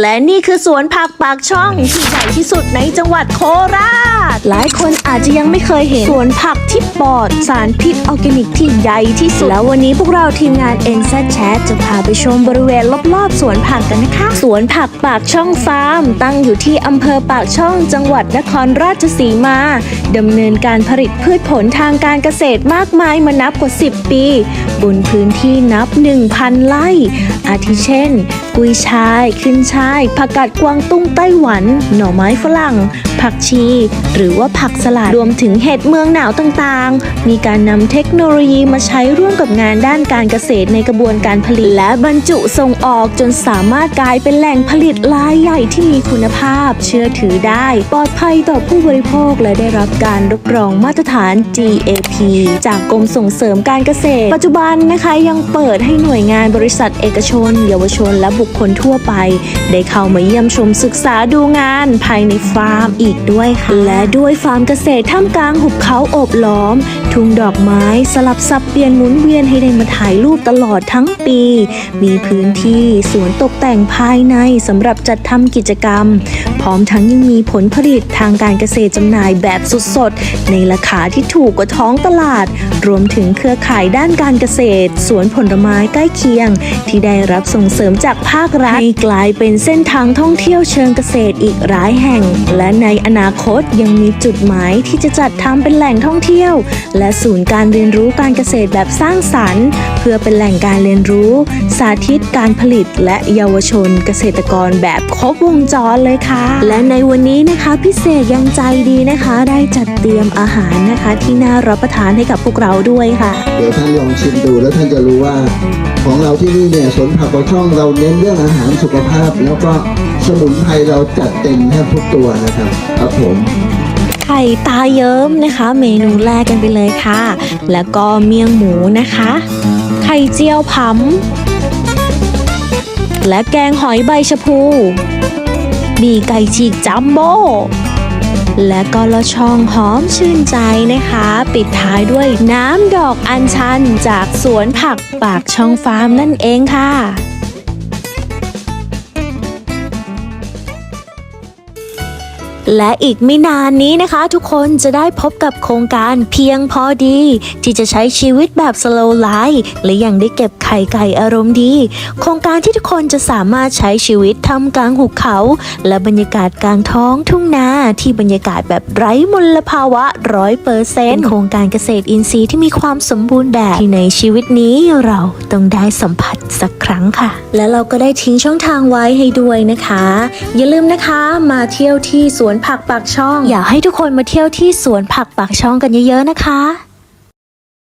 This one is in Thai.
และนี่คือสวนผักปากช่องที่ใหญ่ที่สุดในจังหวัดโคราช หลายคนอาจจะยังไม่เคยเห็นสวนผักที่ปลอดสารพิษออร์แกนิกที่ใหญ่ที่สุด แล้ววันนี้พวกเราทีมงาน n z Chat จะพาไปชมบริเวณรอบๆ สวนผักกันนะคะ สวนผักปากช่องฟาร์ม ตั้งอยู่ที่อำเภอปากช่องจังหวัดนครราชสีมาดำเนินการผลิตพืชผลทางการเกษตรมากมายมานับกว่า 10 ปี บนพื้นที่นับ 1,000 ไร่ อาทิเช่น กุยช่ายขึ้นช่ายผักกาดกวางตุ้งไต้หวัน หน่อไม้ฝรั่ง ผักชี หรือว่าผักสลัดรวมถึงเห็ดเมืองหนาวต่างๆ มีการนำเทคโนโลยีมาใช้ร่วมกับงานด้านการเกษตรในกระบวนการผลิต และบรรจุส่งออกจนสามารถกลายเป็นแหล่งผลิตรายใหญ่ที่มีคุณภาพ เชื่อถือได้ ปลอดภัยต่อผู้บริโภคและได้รับการรับรองมาตรฐาน GAP จากกรมส่งเสริมการเกษตร ปัจจุบันนะคะยังเปิดให้หน่วยงานบริษัทเอกชน เยาวชนและบุคคลทั่วไปได้เข้ามาเยี่ยมชมศึกษาดูงานภายในฟาร์มอีกด้วยค่ะ และด้วยฟาร์มเกษตรท่ามกลางหุบเขาโอบล้อม ทุ่งดอกไม้สลับสับเปลี่ยนหมุนเวียนให้ได้มาถ่ายรูปตลอดทั้งปี มีพื้นที่สวนตกแต่งภายในสำหรับจัดทำกิจกรรม ร้อมทั้งยังมีผลผลิตทางการเกษตรจำหน่ายแบบสดๆ ในราคาที่ถูกกว่าท้องตลาด รวมถึงเครือข่ายด้านการเกษตร สวนผลไม้ใกล้เคียง ที่ได้รับส่งเสริมจากภาครัฐให้กลายเป็นเส้นทางท่องเที่ยวเชิงเกษตรอีกหลายแห่ง และในอนาคตยังมีจุดหมายที่จะจัดทำเป็นแหล่งท่องเที่ยว และศูนย์การเรียนรู้การเกษตรแบบสร้างสรรค์ พื่อเป็นแหล่งการเรียนรู้ สาธิตการผลิตและเยาวชนเกษตรกรแบบครบวงจรเลยค่ะ และในวันนี้นะคะพิเศษยังใจดีนะคะ ได้จัดเตรียมอาหารนะคะ ที่น่ารับประทานให้กับพวกเราด้วยค่ะ เดี๋ยวท่านลองชิมดูแล้วท่านจะรู้ว่า ของเราที่นี่เนี่ยสวนผักปลาช่องเราเน้นเรื่องอาหารสุขภาพ แล้วก็สมุนไพรเราจัดเต็มแทบทุกตัวนะครับครับผม ไข่ตาเยิ้มนะคะ เมนูแรกกันไปเลยค่ะ แล้วก็เมี่ยงหมูนะคะ ไข่เจียวผำและแกงหอยใบชะพู มีไก่ฉีกจัมโบ้ และก็ละช่องหอมชื่นใจนะคะ ปิดท้ายด้วยน้ำดอกอัญชันจากสวนผักปากช่องฟาร์มนั่นเองค่ะ และอีกไม่นานนี้นะคะ ทุกคนจะได้พบกับโครงการเพียงพอดี ที่จะใช้ชีวิตแบบ slow life และยังได้เก็บไข่ไก่อารมณ์ดี โครงการที่ทุกคนจะสามารถใช้ชีวิตทำกลางหุบเขา และบรรยากาศกลางท้องทุ่งนาที่บรรยากาศแบบไร้มลภาวะร้อยเปอร์เซ็นต์โครงการเกษตรอินทรีย์ที่มีความสมบูรณ์แบบที่ในชีวิตนี้เราต้องได้สัมผัสสักครั้งค่ะ และเราก็ได้ทิ้งช่องทางไว้ให้ด้วยนะคะ อย่าลืมนะคะมาเที่ยวที่สวนผักปากช่อง อยากให้ทุกคนมาเที่ยวที่สวนผักปากช่องกันเยอะๆนะคะ